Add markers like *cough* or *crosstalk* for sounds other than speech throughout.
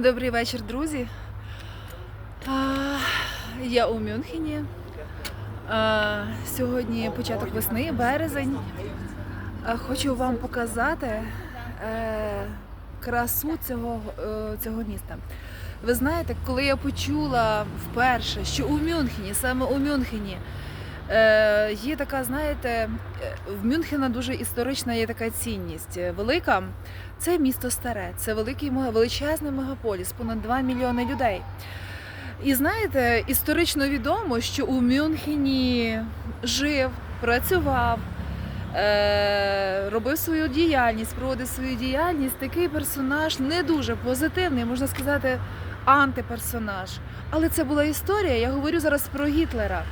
Добрий вечір, друзі. Я у Мюнхені. Сьогодні початок весни, березень. Хочу вам показати е, красу цього, е, цього міста. Ви знаєте, коли я почула вперше, що у Мюнхені, саме у Мюнхені, є така, знаєте, е, в Мюнхена дуже історична є така цінність е, велика. Це місто старе, це великий величезний мегаполіс, понад 2 мільйони людей. І знаєте, історично відомо, що у Мюнхені жив, працював, е- робив свою діяльність, проводив свою діяльність такий персонаж не дуже позитивний, можна сказати, антиперсонаж. Але це була історія. Я говорю зараз про Гітлера.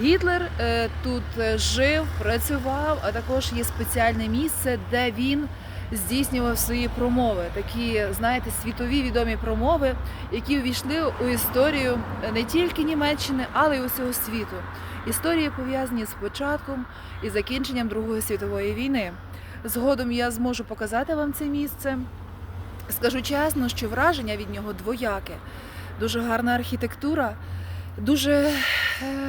Гітлер е, тут е, жив, працював, а також є спеціальне місце, де він здійснював свої промови, такі, знаєте, світові відомі промови, які увійшли у історію не тільки Німеччини, але й усього світу. Історії пов'язані з початком і закінченням Другої світової війни. Згодом я зможу показати вам це місце. Скажу чесно, що враження від нього двояке. Дуже гарна архітектура, дуже е,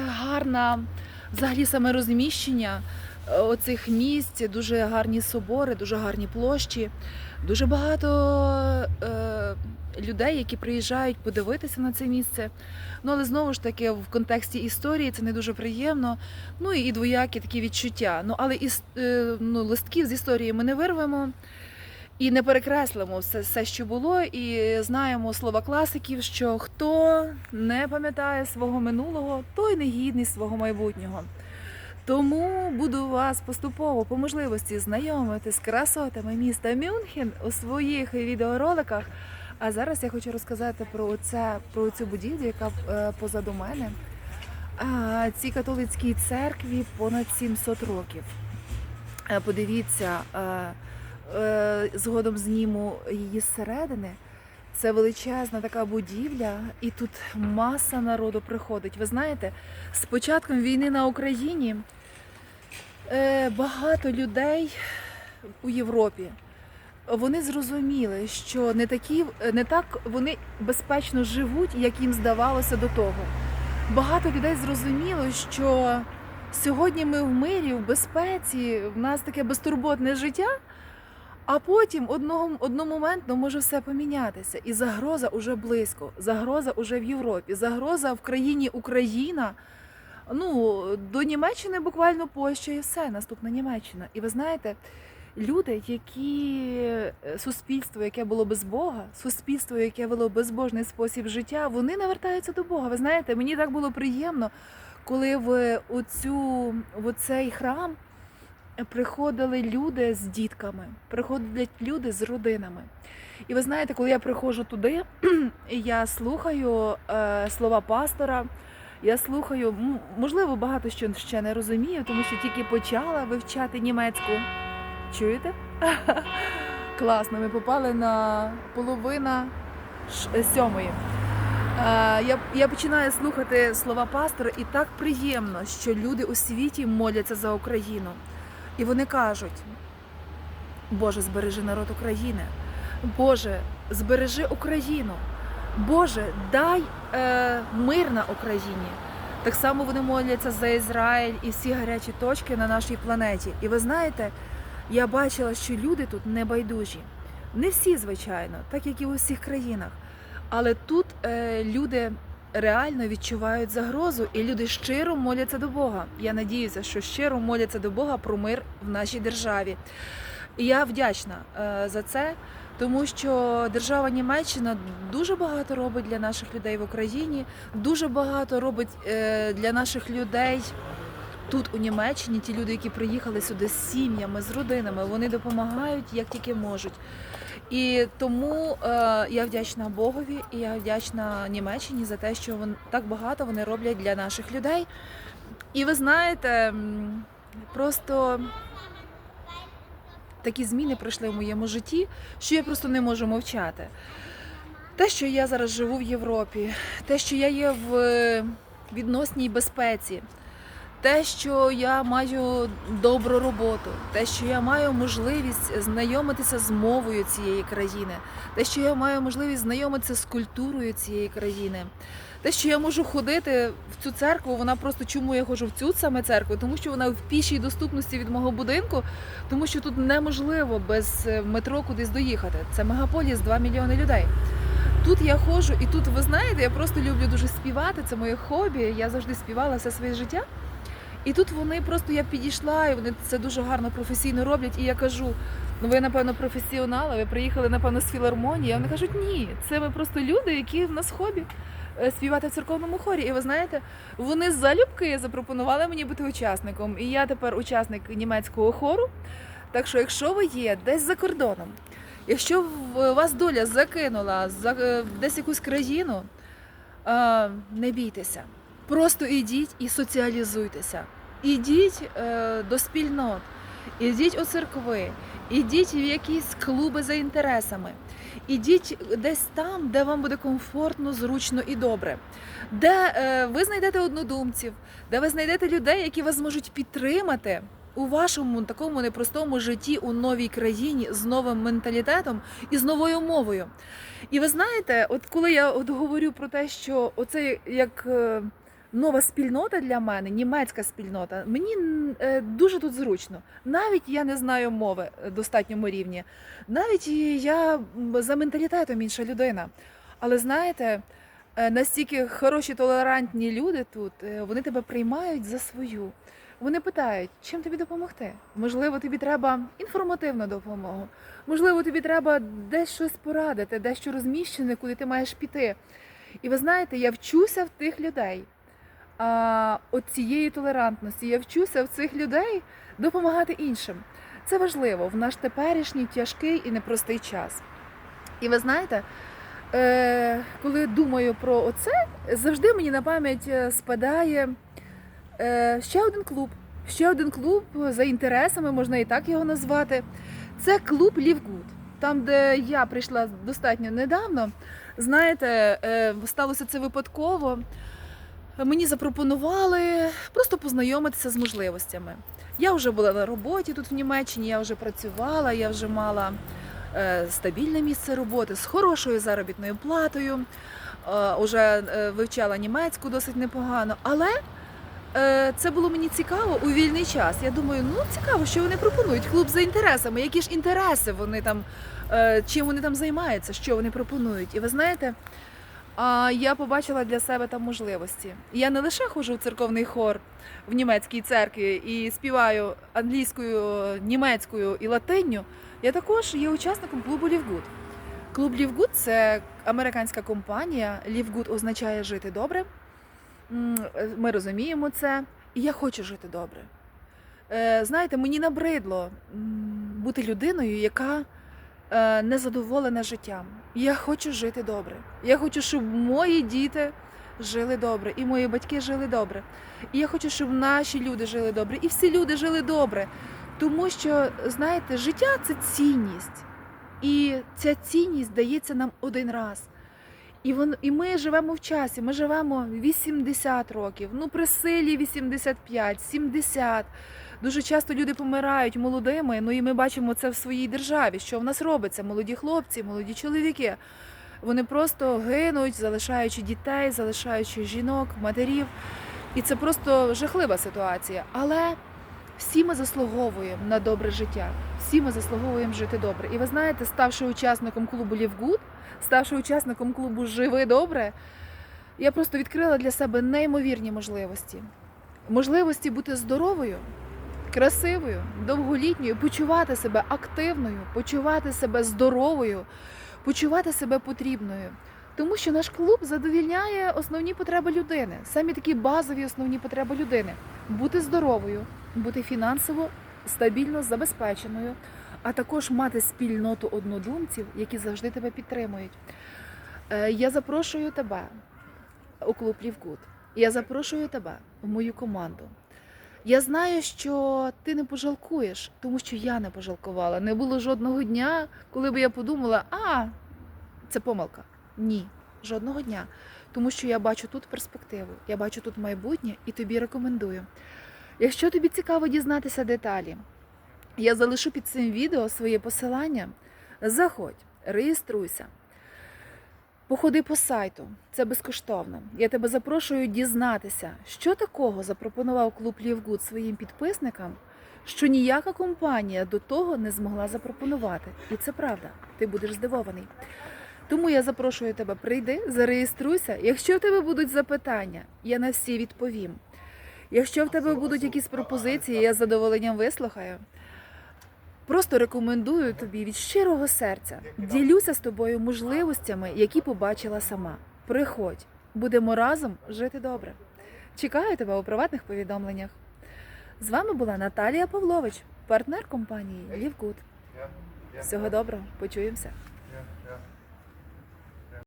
гарна взагалі саме розміщення е, оцих місць, дуже гарні собори, дуже гарні площі, дуже багато е, людей, які приїжджають подивитися на це місце. Ну але знову ж таки в контексті історії це не дуже приємно. Ну і двоякі такі відчуття. Ну але іс, е, ну, листків з історії ми не вирвемо. І не перекреслимо все, все, що було, і знаємо слова класиків, що хто не пам'ятає свого минулого, той не гідний свого майбутнього. Тому буду вас поступово по можливості знайомити з красотами міста Мюнхен у своїх відеороликах. А зараз я хочу розказати про це, про цю будівлю, яка е, позаду мене. А, Цій католицькій церкві понад 700 років. Е, Подивіться, е, згодом зніму її зсередини. Це величезна така будівля, і тут маса народу приходить. Ви знаєте, з початком війни на Україні е, багато людей у Європі вони зрозуміли, що не такі не так вони безпечно живуть, як їм здавалося до того. Багато людей зрозуміло, що сьогодні ми в мирі, в безпеці, в нас таке безтурботне життя. А потім одного одномоментно може все помінятися, і загроза уже близько, загроза уже в Європі, загроза в країні Україна. Ну до Німеччини буквально Польща і все, наступна Німеччина. І ви знаєте, люди, які е, суспільство, яке було без Бога, суспільство, яке вело безбожний спосіб життя, вони навертаються до Бога. Ви знаєте, мені так було приємно, коли в оцю в оцей храм приходили люди з дітками, приходять люди з родинами. І ви знаєте, коли я приходжу туди, *clears throat* я слухаю е, слова пастора, я слухаю, можливо, багато що ще не розумію, тому що тільки почала вивчати німецьку. Чуєте? *laughs* Класно, ми попали на половина сьомої. Е, Я, я починаю слухати слова пастора, і так приємно, що люди у світі моляться за Україну. І вони кажуть: Боже, збережи народ України, Боже, збережи Україну, Боже, дай е, мир на Україні. Так само вони моляться за Ізраїль і всі гарячі точки на нашій планеті. І ви знаєте, я бачила, що люди тут не байдужі. Не всі, звичайно, так як і у всіх країнах. Але тут е, люди реально відчувають загрозу, і люди щиро моляться до Бога. Я надіюся, що щиро моляться до Бога про мир в нашій державі. І я вдячна е, за це, тому що держава Німеччина дуже багато робить для наших людей в Україні, дуже багато робить е, для наших людей. Тут у Німеччині ті люди, які приїхали сюди з сім'ями, з родинами, вони допомагають як тільки можуть. І тому е, я вдячна Богові і я вдячна Німеччині за те, що вон, так багато вони роблять для наших людей. І ви знаєте, просто такі зміни пройшли в моєму житті, що я просто не можу мовчати. Те, що я зараз живу в Європі, те, що я є в відносній безпеці, те, що я маю добру роботу, те, що я маю можливість знайомитися з мовою цієї країни, те, що я маю можливість знайомитися з культурою цієї країни. Те, що я можу ходити в цю церкву, вона просто чому я ходжу в цю саме церкву, тому що вона в пішій доступності від мого будинку, тому що тут неможливо без е, метро кудись доїхати. Це мегаполіс, 2 мільйони людей. Тут я ходжу, і тут ви знаєте, я просто люблю дуже співати. Це моє хобі. Я завжди співала все своє життя. І тут вони просто я підійшла, і вони це дуже гарно професійно роблять. І я кажу: ну ви, напевно, професіонали, ви приїхали, напевно, з філармонії. А вони кажуть, ні, це ми просто люди, які в нас хобі е, співати в церковному хорі. І ви знаєте, вони залюбки запропонували мені бути учасником. І я тепер учасник німецького хору. Так що, якщо ви є десь за кордоном, якщо в- вас доля закинула за е, десь якусь країну, е, не бійтеся. Просто ідіть і соціалізуйтеся. Ідіть е, до спільнот, ідіть у церкви, ідіть в якісь клуби за інтересами. Ідіть десь там, де вам буде комфортно, зручно і добре, де е, ви знайдете однодумців, де ви знайдете людей, які вас зможуть підтримати у вашому такому непростому житті у новій країні з новим менталітетом і з новою мовою. І ви знаєте, от коли я от говорю про те, що оце як е, нова спільнота для мене, німецька спільнота, мені е, дуже тут зручно. Навіть я не знаю мови е, достатньому рівні, навіть я за менталітетом інша людина. Але знаєте, е, настільки хороші, толерантні люди тут, вони тебе приймають за свою. Вони питають, чим тобі допомогти? Можливо, тобі треба інформативну допомогу. Можливо, тобі треба десь щось порадити, дещо розміщене, куди ти маєш піти. І ви знаєте, я вчуся в тих людей. А, от цієї толерантності, я вчуся в цих людей допомагати іншим. Це важливо в наш теперішній тяжкий і непростий час. І ви знаєте, е, коли думаю про оце, завжди мені на пам'ять е, спадає е, ще один клуб. Ще один клуб за інтересами, можна і так його назвати. Це клуб Лівгуд. Там, де я прийшла достатньо недавно, знаєте, е, сталося це випадково. Мені запропонували просто познайомитися з можливостями. Я вже була на роботі тут в Німеччині, я вже працювала, я вже мала е, стабільне місце роботи з хорошою заробітною платою, е, вже е, вивчала німецьку досить непогано. Але е, це було мені цікаво у вільний час. Я думаю, ну цікаво, що вони пропонують. Клуб за інтересами, які ж інтереси вони там, е, чим вони там займаються, що вони пропонують. І ви знаєте, а я побачила для себе там можливості. Я не лише ходжу в церковний хор в німецькій церкві і співаю англійською, німецькою і латинню. Я також є учасником клубу Лівгуд. Клуб Лівгуд це американська компанія. Лівгуд означає жити добре. Ми розуміємо це. І я хочу жити добре. Е, Знаєте, мені набридло бути людиною, яка е, незадоволена життям. Я хочу жити добре. Я хочу, щоб мої діти жили добре, і мої батьки жили добре. І я хочу, щоб наші люди жили добре, і всі люди жили добре. Тому що, знаєте, життя це цінність. І ця цінність дається нам один раз. І, вон, і ми живемо в часі, ми живемо 80 років, ну при силі 85, 70. Дуже часто люди помирають молодими, ну і ми бачимо це в своїй державі, що в нас робиться. Молоді хлопці, молоді чоловіки. Вони просто гинуть, залишаючи дітей, залишаючи жінок, матерів. І це просто жахлива ситуація. Але всі ми заслуговуємо на добре життя. Всі ми заслуговуємо жити добре. І ви знаєте, ставши учасником клубу Лівгуд, ставши учасником клубу Живи добре, я просто відкрила для себе неймовірні можливості. Можливості бути здоровою, красивою, довголітньою, почувати себе активною, почувати себе здоровою, почувати себе потрібною. Тому що наш клуб задовільняє основні потреби людини, самі такі базові основні потреби людини: бути здоровою, бути фінансово стабільно забезпеченою, а також мати спільноту однодумців, які завжди тебе підтримують. Е, Я запрошую тебе у клуб Лівгуд. Я запрошую тебе в мою команду. Я знаю, що ти не пожалкуєш, тому що я не пожалкувала. Не було жодного дня, коли б я подумала, а це помилка. Ні, жодного дня. Тому що я бачу тут перспективу, я бачу тут майбутнє і тобі рекомендую. Якщо тобі цікаво дізнатися деталі, я залишу під цим відео своє посилання. Заходь, реєструйся. Походи по сайту, це безкоштовно. Я тебе запрошую дізнатися, що такого запропонував клуб Лівгуд своїм підписникам, що ніяка компанія до того не змогла запропонувати. І це правда, ти будеш здивований. Тому я запрошую тебе, прийди, зареєструйся. Якщо в тебе будуть запитання, я на всі відповім. Якщо в тебе будуть якісь пропозиції, я з задоволенням вислухаю. Просто рекомендую тобі від щирого серця. Ділюся з тобою можливостями, які побачила сама. Приходь, будемо разом жити добре. Чекаю тебе у приватних повідомленнях. З вами була Наталія Павлович, партнер компанії Лівгуд. Всього доброго, почуємося.